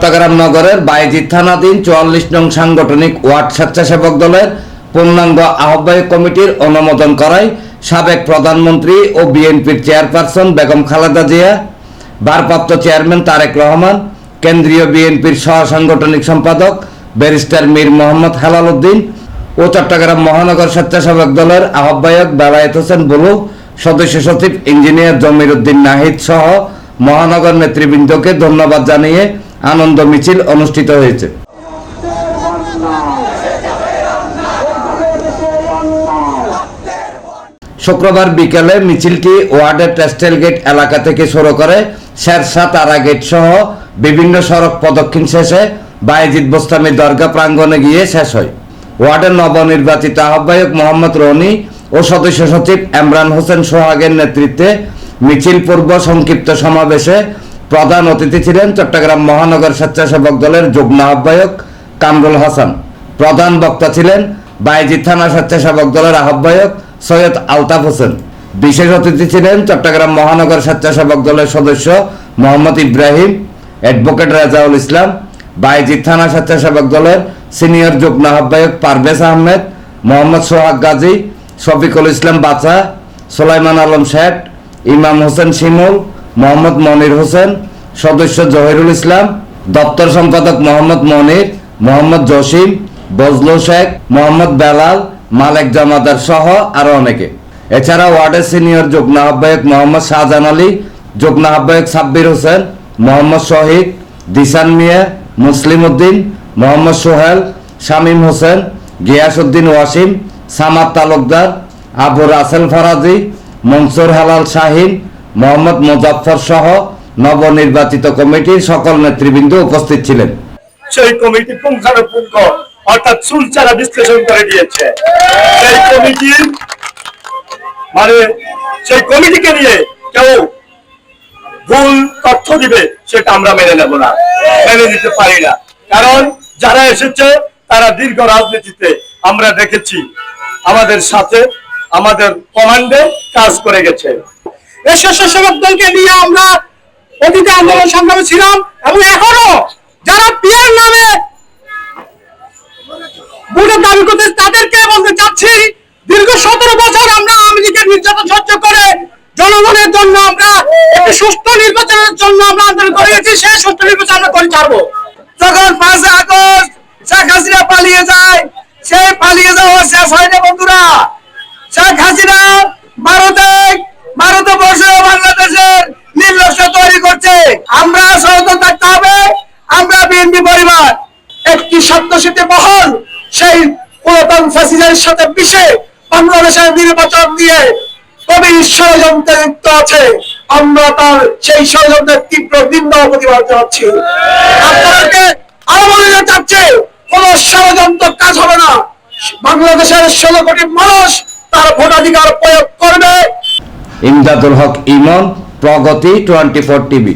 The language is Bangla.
চট্টগ্রাম নগরের বাইজিৎ থানাধীন চুয়াল্লিশ নং সাংগঠনিক ওয়ার্ড স্বেচ্ছাসেবক দলের পূর্ণাঙ্গ আহ্বায়ক কমিটির অনুমোদন করায় সাবেক প্রধানমন্ত্রী ও বিএনপির চেয়ারপারসন বেগম খালেদা জিয়া, ভারপ্রাপ্ত চেয়ারম্যান তারেক রহমান, কেন্দ্রীয় বিএনপির সহ সাংগঠনিক সম্পাদক ব্যারিস্টার মীর মোহাম্মদ হেলাল উদ্দিন ও চট্টগ্রাম মহানগর স্বেচ্ছাসেবক দলের আহ্বায়ক বেলায়েত হোসেন বুলু, সদস্য সচিব ইঞ্জিনিয়ার জমির উদ্দিন নাহিদ সহ মহানগর নেতৃবৃন্দকে ধন্যবাদ জানিয়ে আনন্দ মিছিল অনুষ্ঠিত হয়েছে। শুক্রবার বিকেলে মিছিলটি ওয়ার্ডের টেক্সটাইল গেট এলাকা থেকে শুরু করে শেরশাহ তারা গেট সহ বিভিন্ন সড়ক প্রদক্ষিণ শেষে বায়েজিদ বোস্তামি দরগা প্রাঙ্গণে গিয়ে শেষ হয়। ওয়ার্ডের নবনির্বাচিত আহ্বায়ক মোহাম্মদ রনি ও সদস্য সচিব এমরান হোসেন সোহাগের নেতৃত্বে মিছিল পূর্ব সংক্ষিপ্ত সমাবেশে প্রধান অতিথি ছিলেন চট্টগ্রাম মহানগর স্বেচ্ছাসেবক দলের যুগ্ম আহ্বায়ক কামরুল হাসান। প্রধান বক্তা ছিলেন বাইজি থানা স্বেচ্ছাসেবক দলের আহ্বায়ক সৈয়দ আলতাফ হোসেন। বিশেষ অতিথি ছিলেন চট্টগ্রাম মহানগর স্বেচ্ছাসেবক দলের সদস্য মোহাম্মদ ইব্রাহিম, অ্যাডভোকেট রাজাউল ইসলাম বাইজিৎ থানা স্বেচ্ছাসেবক দলের সিনিয়র যুগ্ম আহ্বায়ক পারভেজ আহমেদ, মোহাম্মদ সোহাগ গাজী, শফিকুল ইসলাম বাচা সোলাইমান আলম শেখ ইমাম হোসেন শিমুল মোহাম্মদ মনির হোসেন, সদস্য জহিরুল ইসলাম, দপ্তর সম্পাদক মোহাম্মদ মনির, মোহাম্মদ জসিম, বজলু শেখ, মোহাম্মদ বেলাল, মালেক জামাদার সহ আরও অনেকে। এছাড়া ওয়ার্ডের সিনিয়র যুগ্ম আহ্বায়ক মোহাম্মদ শাহজাহান আলী, যুগ্ম আহ্বায়ক সাব্বির হোসেন, মোহাম্মদ শহীদ দিসান মিয়া, মুসলিম উদ্দিন, মোহাম্মদ সোহেল, শামীম হোসেন গিয়াসউদ্দিন ওয়াসিম, সামাদ তালুকদার, আবু রাসেল ফরাজি, মনসুর হালাল শাহিন মোহাম্মদ মুজাফফর সহ নবনির্বাচিত কমিটির সকল নেতৃবৃন্দ উপস্থিত ছিলেন। সেই কমিটি পুঙ্খানুপুঙ্খ অর্থাৎ চুলচারা বিশ্লেষণ করে দিয়েছে। সেই কমিটি মানে সেই কমিটিকে নিয়ে কেউ ভুল তথ্য দিবে, সেটা আমরা মেনে নেব না, মেনে নিতে পারি না। কারণ যারা এসেছে, তারা দীর্ঘ রাজনীতিতে আমরা দেখেছি। আমাদের সাথে, আমাদের কমান্ডে কাজ করে গেছে। এই দলকে নিয়ে আমরা অতীতে আন্দোলন সংগ্রামে ছিলাম এবং এখনও যারা পিয়ার নামে ভোটের দাবি করতে তাদেরকে বলতে চাচ্ছি, দীর্ঘ সতেরো বছর আমরা আওয়ামী নির্যাতন সহ্য করে জনগণের জন্য আমরা একটি সুস্থ নির্বাচনের জন্য আমরা আন্দোলন করে গেছি, সেই সুস্থ নির্বাচন আমরা করে ছাড়বো। যখন পাঁচই আগস্ট শেখ হাসিনা পালিয়ে যায়, সেই পালিয়ে যাওয়া শেষ হয় না বন্ধুরা। শেখ হাসিনা ভারতে ভারতে বসে বাংলাদেশের নির্লক্ষ্য তৈরি করছে আমরা সচেতন থাকতে হবে আমরা বিএনপি পরিবার একটি সত্যশীতে মহল সেই পুরাতন ফ্যাসিজের সাথে মিশে বাংলাদেশের নির্বাচন দিয়ে ষড়যন্ত্রে লিপ্ত আছে। আমরা তার সেই ষড়যন্ত্রের তীব্র নিন্দা প্রতিবাদ আপনাদেরকে আরও বলে কোন ষড়যন্ত্র কাজ হবে না। বাংলাদেশের ষোলো কোটি মানুষ তার ভোটাধিকার প্রয়োগ করবে। ইমদাদুল হক ইমন, প্রগতি টোয়েন্টি ফোর টিভি।